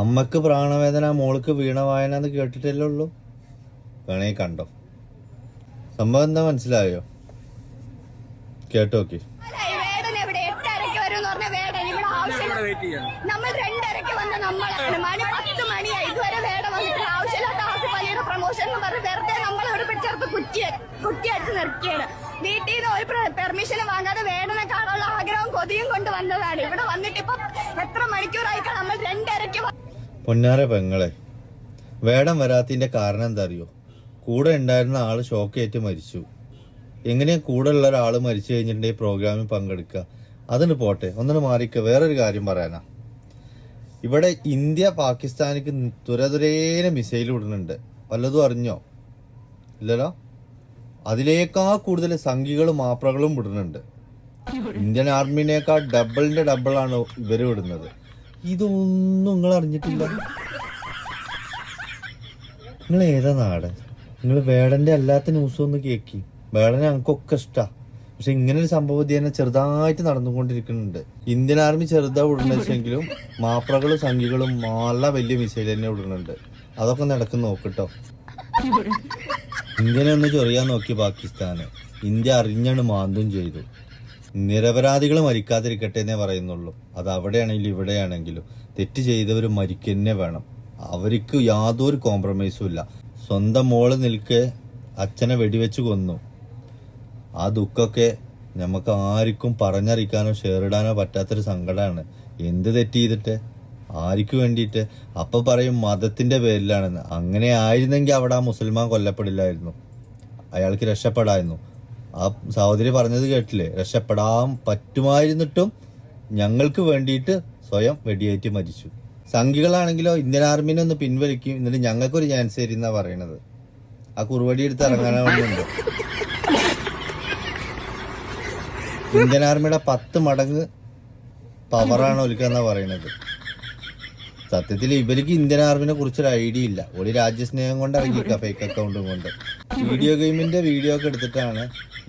അമ്മയ്ക്ക് പ്രാണവേദന മോൾക്ക് വീണവായന എന്ന് കേട്ടിട്ടല്ലേ ഉള്ളൂ. വേണേ കണ്ടോ? സംഭവം എന്താ മനസ്സിലായോ? കേട്ടോക്കി. നമ്മൾ രണ്ടരയ്ക്ക് വന്ന നമ്മളാണ്. മണി പത്ത് മണിയായി ഇതുവരെ വേട വന്നിട്ട് ആവശ്യമില്ലാത്ത ആസിഫ് അലിയുടെ പ്രൊമോഷൻ എന്ന് പറഞ്ഞ് വെറുതെ നമ്മൾ ഇവിടെ പിടിച്ചെടുത്ത് കുറ്റി കുറ്റിയടിച്ച് നിർത്തിയാണ്. വീട്ടിൽ നിന്ന് ഒരു പെർമിഷൻ വാങ്ങാതെ വേടനെ കാണാനുള്ള ആഗ്രഹവും കൊതിയും കൊണ്ട് വന്നതാണ്. ഇവിടെ വന്നിട്ട് ഇപ്പൊ എത്ര മണിക്കൂറായിട്ടാ നമ്മൾ രണ്ടരയ്ക്ക് പൊന്നാര പെങ്ങളെ വേടം വരാത്തതിന്റെ കാരണം എന്താ അറിയോ കൂടെ ഉണ്ടായിരുന്ന ആൾ ഷോക്കേറ്റ് മരിച്ചു. എങ്ങനെയാ കൂടെ ഉള്ള ഒരാൾ മരിച്ചു കഴിഞ്ഞിട്ടുണ്ടെങ്കിൽ പ്രോഗ്രാമിൽ പങ്കെടുക്കുക? അതിന് പോട്ടെ ഒന്നിന് മാറിക്ക വേറൊരു കാര്യം പറയാനാ. ഇവിടെ ഇന്ത്യ പാകിസ്ഥാനിക്ക് തുരതുരേനെ മിസൈൽ വിടുന്നുണ്ട് വല്ലതും അറിഞ്ഞോ? ഇല്ലല്ലോ? അതിലേക്കാ കൂടുതൽ സംഖ്യകളും മാപ്രകളും വിടുന്നുണ്ട്. ഇന്ത്യൻ ആർമിനേക്കാൾ ഡബിളിന്റെ ആണ് ഇവർ വിടുന്നത്. ഇതൊന്നും നിങ്ങൾ അറിഞ്ഞിട്ടില്ല? നിങ്ങൾ ഏതാ നാട് നിങ്ങൾ വേടന്റെ അല്ലാത്ത ന്യൂസ് ഒന്ന് കേക്കി. വേടനെ ഞങ്ങൾക്കൊക്കെ ഇഷ്ടാ. പക്ഷെ ഇങ്ങനെ ഒരു സംഭവം ഇതിനെ ചെറുതായിട്ട് നടന്നുകൊണ്ടിരിക്കുന്നുണ്ട്. ഇന്ത്യൻ ആർമി ചെറുതാ വിടുന്നെങ്കിലും മാപ്രകളും സംഖ്യകളും നല്ല വലിയ മിസൈൽ തന്നെ വിടുന്നുണ്ട്. അതൊക്കെ നടക്കുന്ന നോക്കട്ടോ ഇന്ത്യനെ ഒന്ന് ചൊറിയാൻ നോക്കി പാകിസ്ഥാന്. ഇന്ത്യ അറിഞ്ഞാണ് മാന്തും ചെയ്തു. നിരപരാധികൾ മരിക്കാതിരിക്കട്ടെ എന്നേ പറയുന്നുള്ളൂ. അത് അവിടെയാണെങ്കിലും ഇവിടെയാണെങ്കിലും തെറ്റ് ചെയ്തവർ മരിക്കന്നെ വേണം. അവർക്ക് യാതൊരു കോംപ്രമൈസും ഇല്ല. സ്വന്തം മോൾ നിൽക്കെ അച്ഛനെ വെടിവെച്ച് കൊന്നു. ആ ദുഃഖമൊക്കെ നമുക്ക് ആർക്കും പറഞ്ഞറിയിക്കാനോ ഷെയർ ഇടാനോ പറ്റാത്തൊരു സങ്കടമാണ് എന്ത് തെറ്റ് ചെയ്തിട്ട്? ആർക്ക് വേണ്ടിയിട്ട്? അപ്പൊ പറയും മതത്തിന്റെ പേരിലാണെന്ന്. അങ്ങനെ ആയിരുന്നെങ്കിൽ അവിടെ ആ മുസൽമാൻ കൊല്ലപ്പെടില്ലായിരുന്നു. അയാൾക്ക് രക്ഷപ്പെടായിരുന്നു. ആ സഹോദരി പറഞ്ഞത് കേട്ടില്ലേ? രക്ഷപ്പെടാൻ പറ്റുമായിരുന്നിട്ടും ഞങ്ങൾക്ക് വേണ്ടിയിട്ട് സ്വയം വെടിയേറ്റ് മരിച്ചു. സംഘികളാണെങ്കിലോ ഇന്ത്യൻ ആർമിനെ ഒന്ന് പിൻവലിക്കും. എന്നിട്ട് ഞങ്ങൾക്കൊരു ചാൻസ് തരുന്ന പറയണത്. ആ കുറുവടി എടുത്ത് ഇറങ്ങാനുണ്ട് ഇന്ത്യൻ ആർമിയുടെ പത്ത് മടങ്ങ് പവറാണ് ഒലിക്കെന്നാ പറയണത്. സത്യത്തിൽ ഇവർക്ക് ഇന്ത്യൻ ആർമിനെ കുറിച്ചൊരു ഐഡിയ ഇല്ല. ഒരു രാജ്യസ്നേഹം കൊണ്ട് ഇറങ്ങിക്ക ഫേക്ക് അക്കൗണ്ടും കൊണ്ട്. വീഡിയോ ഗെയിമിന്റെ വീഡിയോ ഒക്കെ എടുത്തിട്ടാണ്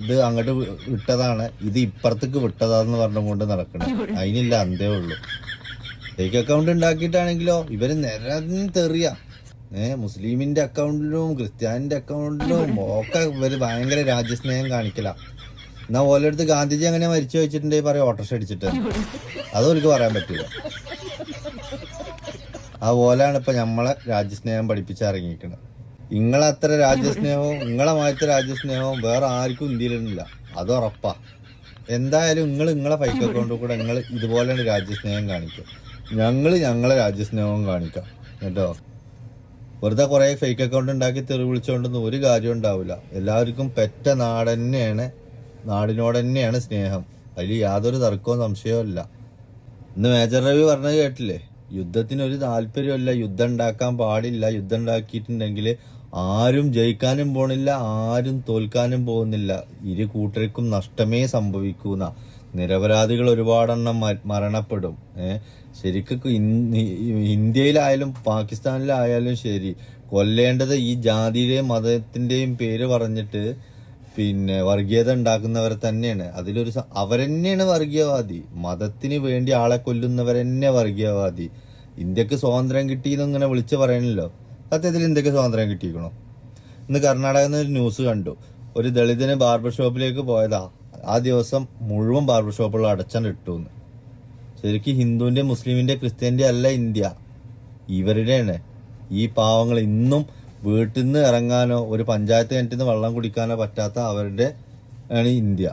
ഇത് അങ്ങോട്ട് വിട്ടതാണ്. ഇത് ഇപ്പുറത്തേക്ക് വിട്ടതാന്ന് പറഞ്ഞുകൊണ്ട് നടക്കണം. അതിനില്ല അന്തേ ഉള്ളൂ. ഫേക്ക് അക്കൗണ്ട് ഉണ്ടാക്കിയിട്ടാണെങ്കിലോ ഇവർ നിരന്തെറിയ ഏഹ് മുസ്ലിമിന്റെ അക്കൗണ്ടിലും ക്രിസ്ത്യാനിന്റെ അക്കൗണ്ടിലും ഒക്കെ ഇവർ ഭയങ്കര രാജ്യസ്നേഹം കാണിക്കല. എന്നാ ഓലെടുത്ത് ഗാന്ധിജി അങ്ങനെ മരിച്ചു വെച്ചിട്ടുണ്ടെങ്കിൽ പറയാം ഓട്ടർഷ അടിച്ചിട്ട് അത് എനിക്ക് പറയാൻ പറ്റൂല. ഓലാണ് ഇപ്പൊ നമ്മളെ രാജ്യസ്നേഹം പഠിപ്പിച്ചിറങ്ങിയിരിക്കുന്നത് നിങ്ങളെ അത്ര രാജ്യസ്നേഹവും നിങ്ങളെ മാറ്റ രാജ്യസ്നേഹവും വേറെ ആർക്കും ഇന്ത്യയിലില്ല അത് ഉറപ്പാ. എന്തായാലും നിങ്ങൾ നിങ്ങളെ ഫൈക്ക് അക്കൗണ്ടിൽ കൂടെ നിങ്ങൾ ഇതുപോലെയാണ് രാജ്യസ്നേഹം കാണിക്കും ഞങ്ങൾ ഞങ്ങളെ രാജ്യസ്നേഹവും കാണിക്കാം കേട്ടോ? വെറുതെ കുറെ ഫേക്ക് അക്കൗണ്ട് ഉണ്ടാക്കി തെറി വിളിച്ചുകൊണ്ടൊന്നും ഒരു കാര്യം ഉണ്ടാവില്ല. എല്ലാവർക്കും പെറ്റ നാട് തന്നെയാണ് നാടിനോട് തന്നെയാണ് സ്നേഹം. അതിൽ യാതൊരു തർക്കവും സംശയവും ഇല്ല ഇന്ന് മേജർ രവി പറഞ്ഞത് കേട്ടില്ലേ? യുദ്ധത്തിന് ഒരു താല്പര്യമല്ല യുദ്ധം ഉണ്ടാക്കാൻ പാടില്ല യുദ്ധം ഉണ്ടാക്കിയിട്ടുണ്ടെങ്കിൽ ആരും ജയിക്കാനും പോണില്ല ആരും തോൽക്കാനും പോകുന്നില്ല. ഇരു കൂട്ടർക്കും നഷ്ടമേ സംഭവിക്കൂന്ന നിരപരാധികൾ ഒരുപാടെണ്ണം മരണപ്പെടും. ശരിക്കും ഇന്ത്യയിലായാലും പാകിസ്ഥാനിലായാലും ശരി കൊല്ലേണ്ടത് ഈ ജാതിയുടെയും മതത്തിന്റെയും പേര് പറഞ്ഞിട്ട് പിന്നെ വർഗീയത ഉണ്ടാക്കുന്നവരെ തന്നെയാണ്. അതിലൊരു അവരെന്നെയാണ് വർഗീയവാദി. മതത്തിന് വേണ്ടി ആളെ കൊല്ലുന്നവരെന്നെ വർഗീയവാദി. ഇന്ത്യയ്ക്ക് സ്വാതന്ത്ര്യം കിട്ടിയെന്ന് ഇങ്ങനെ വിളിച്ചു പറയണല്ലോ. സത്യത്തിൽ ഇന്ത്യയ്ക്ക് സ്വാതന്ത്ര്യം കിട്ടിയിരിക്കണോ? ഇന്ന് കർണാടകയിൽ നിന്ന് ഒരു ന്യൂസ് കണ്ടു. ഒരു ദളിതന് ബാർബർ ഷോപ്പിലേക്ക് പോയതാ. ആ ദിവസം മുഴുവൻ ബാർബർ ഷോപ്പുകൾ അടച്ചാണ് ഇട്ടുന്ന്. ശരിക്കും ഹിന്ദുവിന്റെ മുസ്ലിമിന്റെ ക്രിസ്ത്യന്റെ അല്ല ഇന്ത്യ. ഇവരുടെയാണ്. ഈ പാവങ്ങൾ ഇന്നും വീട്ടിൽ നിന്ന് ഇറങ്ങാനോ ഒരു പഞ്ചായത്ത് കിണറ്റിൽ നിന്ന് വെള്ളം കുടിക്കാനോ പറ്റാത്ത അവരുടെ ആണ് ഇന്ത്യ.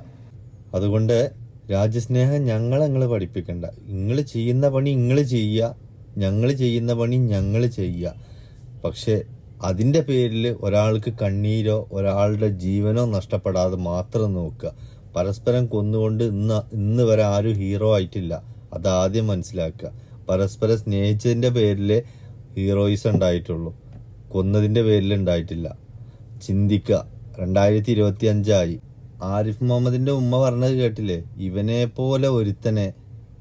അതുകൊണ്ട് രാജ്യസ്നേഹം ഞങ്ങൾ നിങ്ങൾ പഠിപ്പിക്കണ്ട. നിങ്ങൾ ചെയ്യുന്ന പണി നിങ്ങൾ ചെയ്യുക. ഞങ്ങൾ ചെയ്യുന്ന പണി ഞങ്ങൾ ചെയ്യുക. പക്ഷേ അതിന്റെ പേരിൽ ഒരാൾക്ക് കണ്ണീരോ ഒരാളുടെ ജീവനോ നഷ്ടപ്പെടാതെ മാത്രം നോക്കുക. പരസ്പരം കൊന്നുകൊണ്ട് ഇന്ന് ഇന്ന് വരെ ആരും ഹീറോ ആയിട്ടില്ല. അതാദ്യം മനസ്സിലാക്കുക. പരസ്പരം സ്നേഹിച്ചതിന്റെ പേരിൽ ഹീറോയിസ് ഉണ്ടായിട്ടുള്ളൂ. കൊന്നതിന്റെ പേരിൽ ഉണ്ടായിട്ടില്ല ചിന്തിക്കുക. രണ്ടായിരത്തി ഇരുപത്തി അഞ്ചായി ആരിഫ് മുഹമ്മദിന്റെ ഉമ്മ പറഞ്ഞത് കേട്ടില്ലേ? ഇവനെ പോലെ ഒരുത്തനെ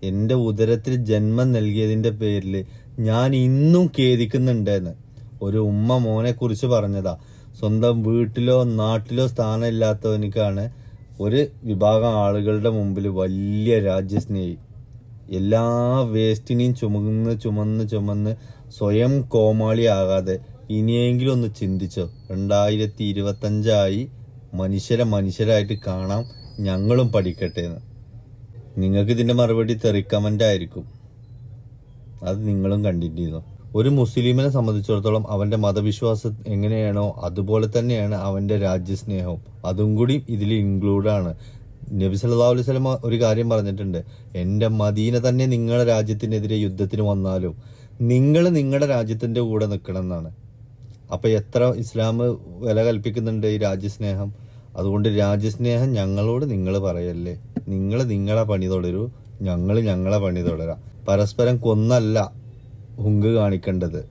എന്റെ ഉദരത്തിൽ ജന്മം നൽകിയതിന്റെ പേരിൽ ഞാൻ ഇന്നും ഖേദിക്കുന്നുണ്ടെന്ന് ഒരു ഉമ്മ മോനെ കുറിച്ച് പറഞ്ഞതാ. സ്വന്തം വീട്ടിലോ നാട്ടിലോ സ്ഥാനമില്ലാത്തവനിക്കാണ് ഒരു വിഭാഗം ആളുകളുടെ മുമ്പിൽ വലിയ രാജ്യസ്നേഹി. എല്ലാ വേസ്റ്റിനെയും ചുമന്ന് ചുമന്ന് ചുമന്ന് സ്വയം കോമാളിയാകാതെ ഇനിയെങ്കിലും ഒന്ന് ചിന്തിച്ചോ. രണ്ടായിരത്തി ഇരുപത്തഞ്ചായി മനുഷ്യരെ മനുഷ്യരായിട്ട് കാണാം. ഞങ്ങളും പഠിക്കട്ടെ എന്ന്. നിങ്ങൾക്ക് ഇതിന്റെ മറുപടി തെറിക്കമന്റ് ആയിരിക്കും. അത് നിങ്ങളും കണ്ടിട്ടിരുന്നു? ഒരു മുസ്ലിമിനെ സംബന്ധിച്ചിടത്തോളം അവന്റെ മതവിശ്വാസം എങ്ങനെയാണോ അതുപോലെ തന്നെയാണ് അവന്റെ രാജ്യസ്നേഹവും. അതും കൂടി ഇതിൽ ഇൻക്ലൂഡാണ് നബി സല്ലാ അലൈഹി വസല്ലം ഒരു കാര്യം പറഞ്ഞിട്ടുണ്ട്. എന്റെ മദീന തന്നെ നിങ്ങളുടെ രാജ്യത്തിനെതിരെ യുദ്ധത്തിന് വന്നാലും നിങ്ങൾ നിങ്ങളുടെ രാജ്യത്തിന്റെ കൂടെ നിൽക്കണം എന്നാണ്. അപ്പൊ എത്ര ഇസ്ലാം വില കൽപ്പിക്കുന്നുണ്ട് ഈ രാജ്യസ്നേഹം? അതുകൊണ്ട് രാജ്യസ്നേഹം ഞങ്ങളോട് നിങ്ങൾ പറയല്ലേ? നിങ്ങൾ നിങ്ങളെ പണി തുടരൂ ഞങ്ങൾ ഞങ്ങളെ പണി തുടരാം. പരസ്പരം കൊന്നല്ല ഹുങ്ക് കാണിക്കേണ്ടത്.